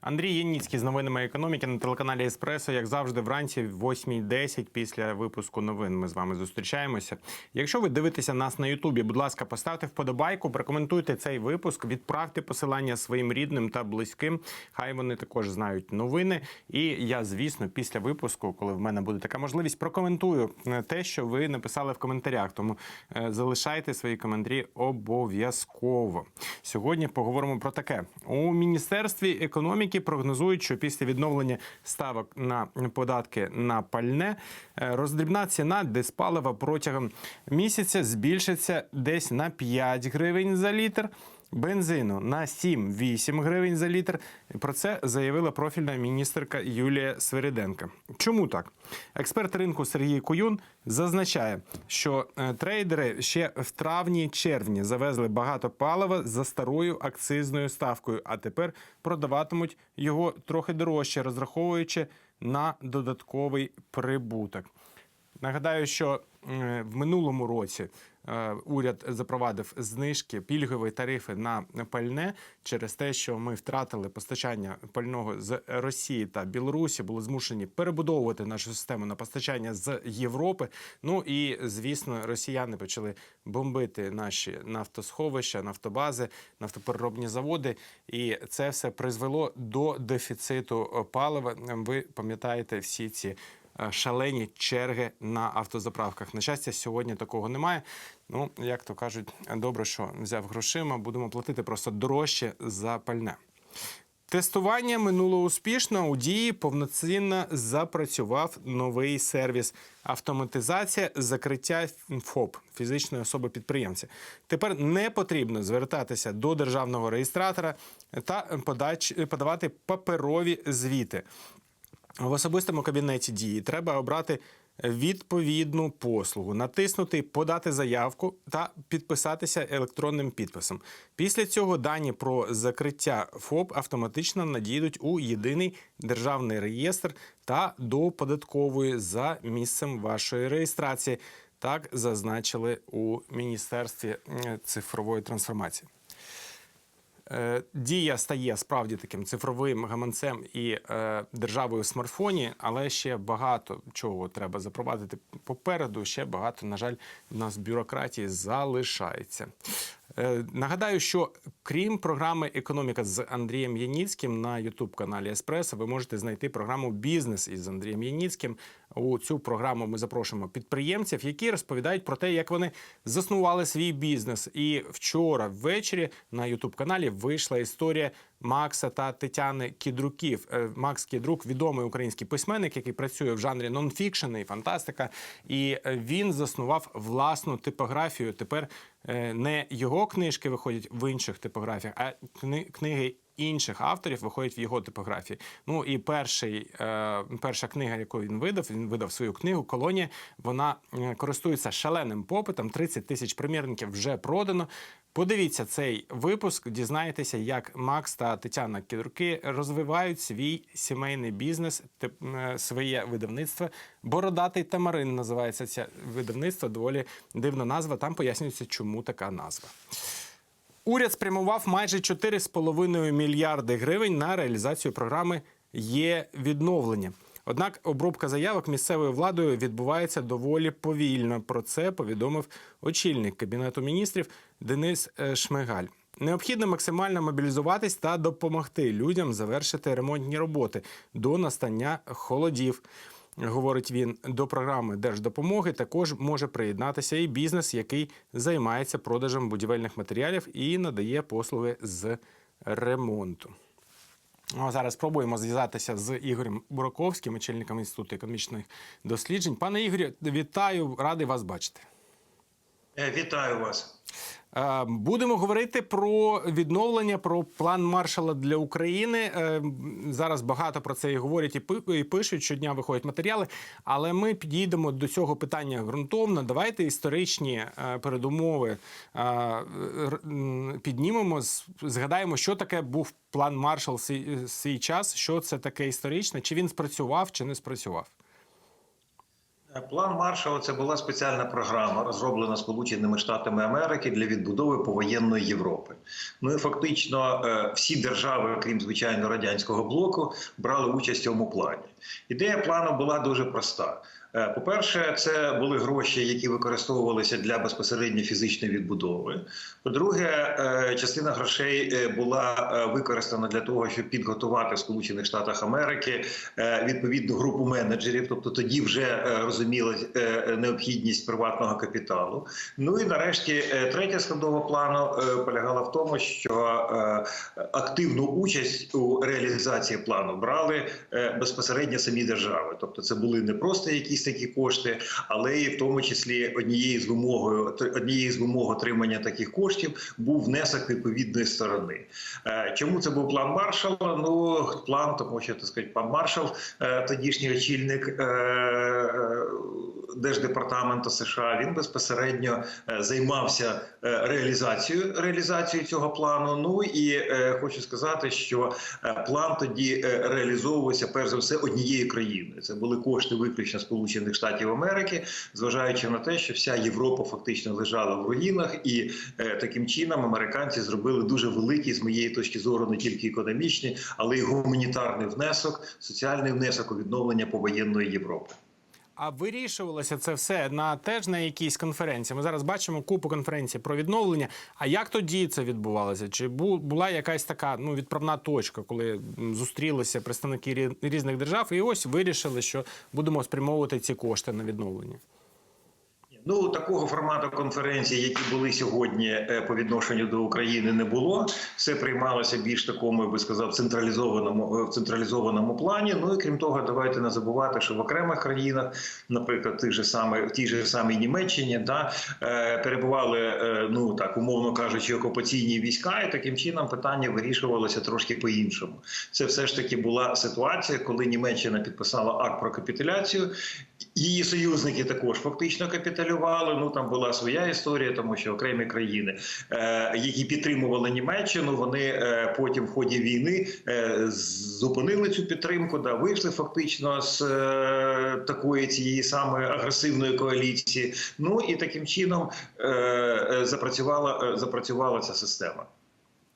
Андрій Яніцький з новинами економіки на телеканалі Еспресо, як завжди, вранці, в 8.10 після випуску новин. Ми з вами зустрічаємося. Якщо ви дивитеся нас на Ютубі, будь ласка, поставте вподобайку, прокоментуйте цей випуск, відправте посилання своїм рідним та близьким. Хай вони також знають новини. І я, звісно, після випуску, коли в мене буде така можливість, прокоментую е, те, що ви написали в коментарях. Тому е, залишайте свої коментарі обов'язково. Сьогодні поговоримо про таке у міністерстві економіки. Прогнозують, що після відновлення ставок на податки на пальне е, роздрібна ціна диспалива протягом місяця збільшиться десь на 5 гривень за літр. Бензину на 7-8 гривень за літр. Про це заявила профільна міністерка Юлія Свириденка. Чому так? Експерт ринку Сергій Куюн зазначає, що е, трейдери ще в травні-червні завезли багато палива за старою акцизною ставкою, а тепер продаватимуть його трохи дорожче, розраховуючи на додатковий прибуток. Нагадаю, що в минулому році е, уряд запровадив знижки, пільгові тарифи на пальне через те, що ми втратили постачання пального з Росії та Білорусі, були змушені перебудовувати нашу систему на постачання з Європи. Ну і звісно, росіяни почали бомбити наші нафтосховища, нафтобази, нафтопереробні заводи, і це все призвело до дефіциту палива. Ви пам'ятаєте всі ці е, шалені черги на автозаправках. На щастя, сьогодні такого немає. Ну, як то кажуть, добре, що взяв грошима, будемо платити просто дорожче за пальне. Тестування минуло успішно. У дії повноцінно запрацював новий сервіс автоматизація закриття ФОП фізичної особи підприємця. Тепер не потрібно звертатися до державного реєстратора та подач, подавати паперові звіти. В особистому кабінеті дії треба обрати відповідну послугу, натиснути Подати заявку та підписатися електронним підписом. Після цього дані про закриття ФОП автоматично надійдуть у єдиний державний реєстр та до податкової за місцем вашої реєстрації. Так зазначили у міністерстві е, цифрової трансформації. Е, Дія стає справді таким цифровим гаманцем і е, державою в смартфоні, але ще багато чого треба запровадити попереду. Ще багато, на жаль, в нас бюрократії залишається. Е, нагадаю, що крім програми Економіка з Андрієм Яніцьким на Ютуб каналі Еспресо, ви можете знайти програму Бізнес із Андрієм Яніцьким. У цю програму ми запрошуємо підприємців, які розповідають про те, як вони заснували свій бізнес. І вчора ввечері на Ютуб каналі вийшла історія Макса та Тетяни Кідруків. Е, Макс Кідрук відомий український письменник, який працює в жанрі нонфікшн і фантастика. І е, він заснував власну типографію. Тепер е, не його книжки виходять в інших типографіях, а книги. Інших авторів виходять в його типографії. Ну і перший, е, перша книга, яку він видав, він видав свою книгу Колонія. Вона е, користується шаленим попитом. 30 тисяч примірників вже продано. Подивіться цей випуск, дізнаєтеся, як Макс та Тетяна Кідруки розвивають свій сімейний бізнес, е, своє видавництво. Бородатий Тамарин називається це видавництво. Доволі дивна назва. Там пояснюється, чому така назва. Уряд спрямував майже 4,5 мільярди гривень на реалізацію програми є відновлення. Однак обробка заявок місцевою владою відбувається доволі повільно. Про це повідомив очільник кабінету міністрів Денис е, Шмигаль. Необхідно максимально мобілізуватись та допомогти людям завершити ремонтні роботи до настання холодів. Говорить він до програми держдопомоги. Також може приєднатися і бізнес, який займається продажем будівельних матеріалів і надає послуги з ремонту. Ну, зараз спробуємо зв'язатися з Ігорем Бураковським, очільником інституту економічних досліджень. Пане Ігорі, вітаю, радий вас бачити. Е, Вітаю вас. Е, Будемо говорити про відновлення, про план маршала для України. Е, Зараз багато про це і говорять і пишуть. Щодня виходять матеріали. Але ми підійдемо до цього питання ґрунтовно. Давайте історичні е, передумови піднімемо. Згадаємо, що таке був план маршал свій час. Що це таке історичне? Чи він спрацював, чи не спрацював? План Маршала це була спеціальна програма, розроблена Сполученими Штатами Америки для відбудови повоєнної Європи. Ну і фактично е, всі держави, крім звичайно радянського блоку, брали участь в цьому плані. Ідея плану була дуже проста. Е, По-перше, це були гроші, які використовувалися для безпосередньо фізичної відбудови. По-друге, е, частина грошей е, була використана для того, щоб підготувати в Сполучених Штатах Америки відповідну групу менеджерів. Тобто тоді вже розуміла е, необхідність приватного капіталу. Ну і нарешті третя складова плану полягала в тому, що активну участь у реалізації плану брали безпосередньо самі держави. Тобто, це були не просто якісь такі кошти, але і в тому числі однією з вимогою однією з вимог отримання таких коштів був внесок відповідної сторони. Е, Чому це був план Маршала? Ну план, тому що так сказати, пан Маршал, е, тодішній очільник е, Держдепартаменту США, він безпосередньо е, займався е, реалізацією реалізацією цього плану. Ну і е, хочу сказати, що план тоді реалізовувався перш за все однією країною. Це були кошти виключно Сполучених Штатів Америки, зважаючи на те, що вся Європа фактично лежала в руїнах, і таким чином американці зробили дуже великий з моєї точки зору не тільки економічний, але й гуманітарний внесок, соціальний внесок у відновлення повоєнної Європи. А вирішувалося це все на теж на якійсь конференції. Ми зараз бачимо купу конференцій про відновлення. А як тоді це відбувалося? Чи бу- була якась така ну відправна точка, коли зустрілися представники рі- різних держав, і ось вирішили, що будемо спрямовувати ці кошти на відновлення? Ну такого формату конференції, які були сьогодні е, по відношенню до України, не було. Все приймалося більш такому, я би сказав, централізованому е, в централізованому плані. Ну і крім того, давайте не забувати, що в окремих країнах, наприклад, тих же саме в тій же самій Німеччині, да е, перебували, ну так умовно кажучи, окупаційні війська, і таким чином питання вирішувалося трошки по-іншому. Це все ж таки була ситуація, коли Німеччина підписала акт про капітуляцію. Її союзники також фактично капітулювали. Ну там була своя історія, тому що окремі країни, е, які підтримували Німеччину, вони е, потім в ході війни е, зупинили цю підтримку, да вийшли фактично з такої цієї самої агресивної коаліції. Ну і таким чином запрацювала запрацювала ця система.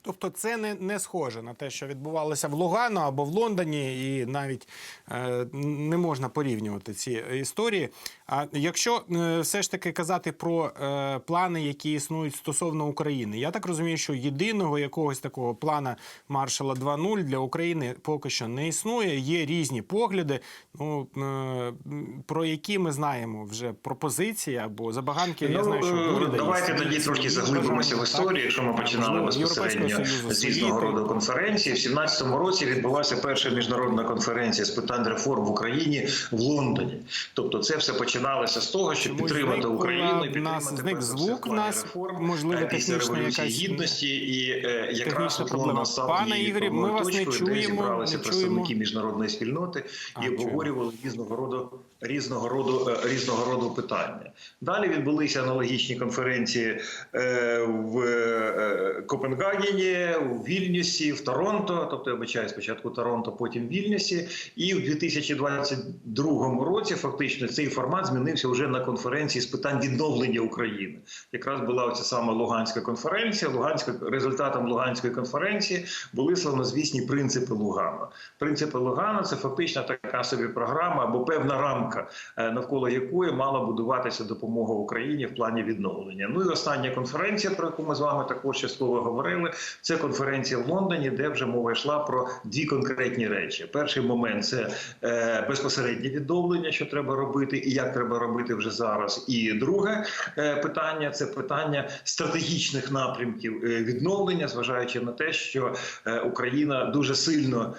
Тобто це не, не схоже на те, що відбувалося в Лугану або в Лондоні, і навіть е, не можна порівнювати ці історії. А якщо е, все ж таки казати про е, плани, які існують стосовно України, я так розумію, що єдиного якогось такого плана Маршала 2.0 для України поки що не існує. Є різні погляди, ну е, про які ми знаємо вже пропозиції або забаганки. я знаю, що є давайте тоді трошки заглибимося в історію. Якщо ми починали безпосередньо З різного роду конференції, в 17-му році відбулася перша міжнародна конференція з питань реформ в Україні в Лондоні. Тобто, це все починалося з того, щоб підтримати Україну і підтримати зник звук в нас, реформ, можливо, е, після революції якась, гідності, і е, якраз проблема. Пане Ігорі, ми вас не чуємо, зібралися представники міжнародної спільноти і обговорювали різного роду різного роду е, різного роду питання. Далі відбулися аналогічні конференції е, в е, Копенгагені, в Вільнюсі, в Торонто. Тобто я вибачаю спочатку Торонто, потім Вільнюсі. І в 2022 році фактично цей формат змінився вже на конференції з питань відновлення України. Якраз була оця сама Луганська конференція. Луганська результатом Луганської конференції були славнозвісні принципи Лугана. Принципи Лугана це фактично така собі програма або певна рамка, е, навколо якої мала будуватися допомога Україні в плані відновлення. Ну і остання конференція, про яку ми з вами також частково говорили, це конференція в Лондоні, де вже мова йшла про дві конкретні речі. Перший момент це е, безпосереднє відновлення, що треба робити, і як треба робити вже зараз. І друге е, питання це питання стратегічних напрямків відновлення, зважаючи на те, що Україна дуже сильно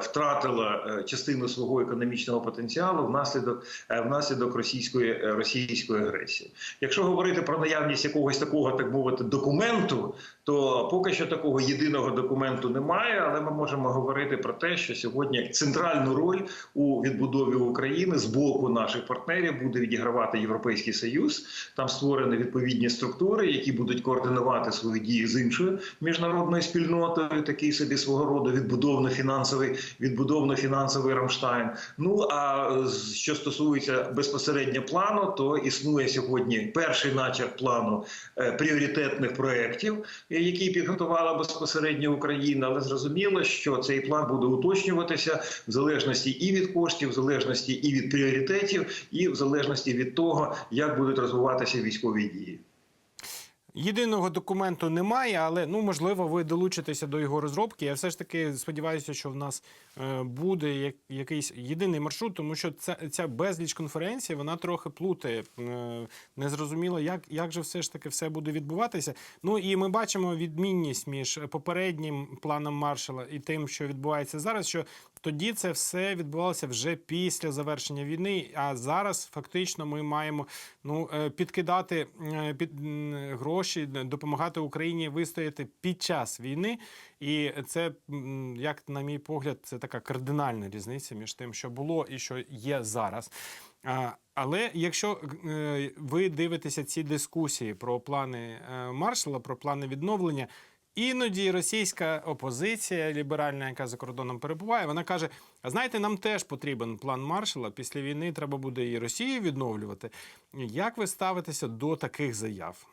втратила частину свого економічного потенціалу внаслідок е, внаслідок російської е, російської агресії. Якщо говорити про наявність якогось такого, так мовити, документу, то поки що такого єдиного документу немає, але ми можемо говорити про те, що сьогодні центральну роль у відбудові України з боку наших партнерів буде відігравати Європейський Союз. Там створені відповідні структури, які будуть координувати свої дії з іншою міжнародною спільнотою, такий собі свого роду відбудовно-фінансовий відбудовно-фінансовий Рамштайн. Ну а з- що стосується безпосередньо плану, то існує сьогодні перший начерк плану е, пріоритетних проєктів, е, які підготувала безпосередньо Україна. Але зрозуміло, що цей план буде уточнюватися в залежності і від коштів, в залежності і від пріоритетів, і в залежності від того, як будуть розвиватися військові дії. Єдиного документу немає, але ну можливо, ви долучитеся до його розробки. Я все ж таки сподіваюся, що в нас е, буде як, якийсь єдиний маршрут, тому що ця, ця безліч конференцій вона трохи плутає. Е, незрозуміло, як, як же все ж таки все буде відбуватися. Ну і ми бачимо відмінність між попереднім планом маршала і тим, що відбувається зараз. Що тоді це все відбувалося вже після завершення війни. А зараз фактично ми маємо ну е, підкидати е, під гроші, допомагати Україні вистояти під час війни. І це, як на мій погляд, це така кардинальна різниця між тим, що було і що є зараз. Але якщо е, ви дивитеся ці дискусії про плани маршала, про плани відновлення. Іноді російська опозиція ліберальна, яка за кордоном перебуває, вона каже: а знаєте, нам теж потрібен план маршала. Після війни треба буде і Росію відновлювати. Як ви ставитеся до таких заяв?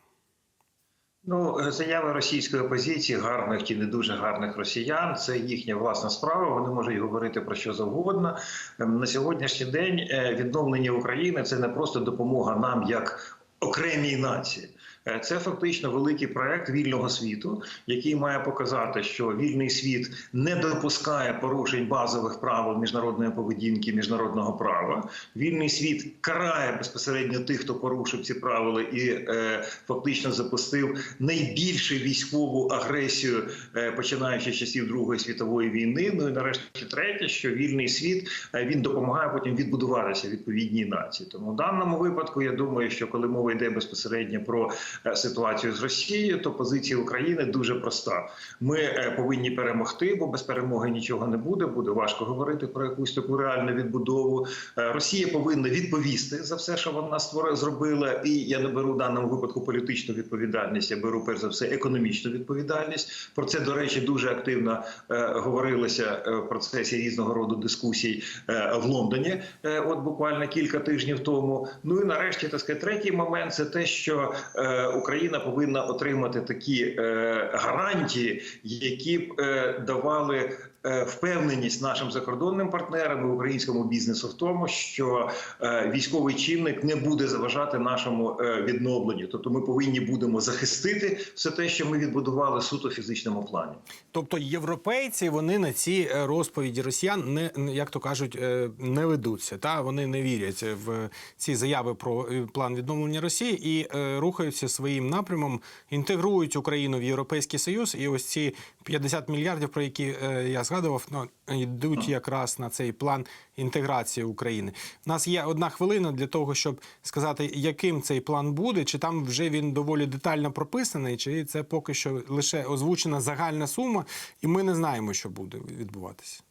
Ну, е, заяви російської опозиції, гарних чи не дуже гарних росіян, це їхня власна справа. Вони можуть говорити про що завгодно. Ем, На сьогоднішній день е, відновлення України це не просто допомога нам як окремій нації. Е, Це фактично великий проект вільного світу, який має показати, що вільний світ не допускає порушень базових правил міжнародної поведінки, міжнародного права. Вільний світ карає безпосередньо тих, хто порушив ці правила, і е, фактично запустив найбільшу військову агресію, е, починаючи з часів Другої світової війни. Ну і нарешті третє, що вільний світ е, він допомагає потім відбудуватися відповідній нації. Тому в даному випадку я думаю, що коли мова йде безпосередньо про ситуацію з Росією, то позиція України дуже проста. Ми е, повинні перемогти, бо без перемоги нічого не буде. Буде важко говорити про якусь таку реальну відбудову. Е, Росія повинна відповісти за все, що вона створила, зробила. І я не беру в даному випадку політичну відповідальність. Я беру перш за все економічну відповідальність. Про це до речі дуже активно е, говорилося е, в процесі різного роду дискусій е, в Лондоні. е, От буквально кілька тижнів тому. Ну і нарешті так сказати, третій момент це те, що е, Україна повинна отримати такі е, гарантії, які б е, давали. Е, Впевненість нашим закордонним партнерам і українському бізнесу в тому, що е, військовий чинник не буде заважати нашому е, відновленню. Тобто, ми повинні будемо захистити все те, що ми відбудували суто фізичному плані. Тобто європейці вони на ці розповіді росіян не як то кажуть, не ведуться. Та вони не вірять в ці заяви про план відновлення Росії і рухаються своїм напрямом, інтегрують Україну в Європейський Союз. І ось ці 50 мільярдів, про які я згадував, ну йдуть якраз на цей план інтеграції України. У нас є одна хвилина для того, щоб сказати, яким цей план буде, чи там вже він доволі детально прописаний, чи це поки що лише озвучена загальна сума, і ми не знаємо, що буде відбуватися.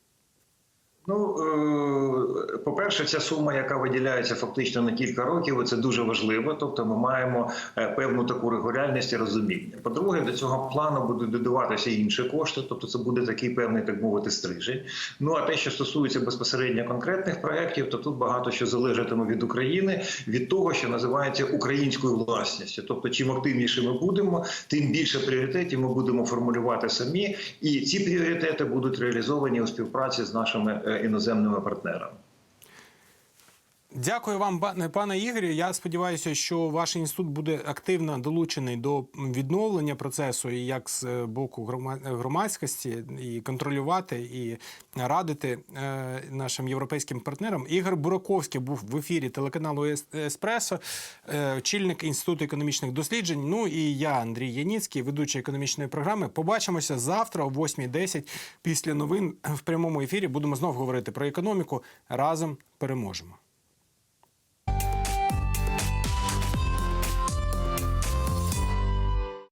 Ну, е, по-перше, ця сума, яка виділяється фактично на кілька років, це дуже важливо. Тобто, ми маємо е, певну таку регулярність і розуміння. По-друге, до цього плану будуть додаватися інші кошти, тобто це буде такий певний, так мовити, стрижень. Ну а те, що стосується безпосередньо конкретних проєктів, то тут багато що залежатиме від України, від того, що називається українською власністю. Тобто, чим активніше ми будемо, тим більше пріоритетів ми будемо формулювати самі, і ці пріоритети будуть реалізовані у співпраці з нашими е, іноземними партнерами. Дякую вам, пане Ігорю. Я сподіваюся, що ваш інститут буде активно долучений до відновлення процесу, і як з е, боку грома- громадськості, і контролювати, і радити е, нашим європейським партнерам. Ігор Бураковський був в ефірі телеканалу «Ес- Еспресо, е, очільник інституту економічних досліджень. Ну і я, Андрій Яніцький, ведучий економічної програми. Побачимося завтра о 8.10 після новин в прямому ефірі. Будемо знов говорити про економіку. Разом переможемо.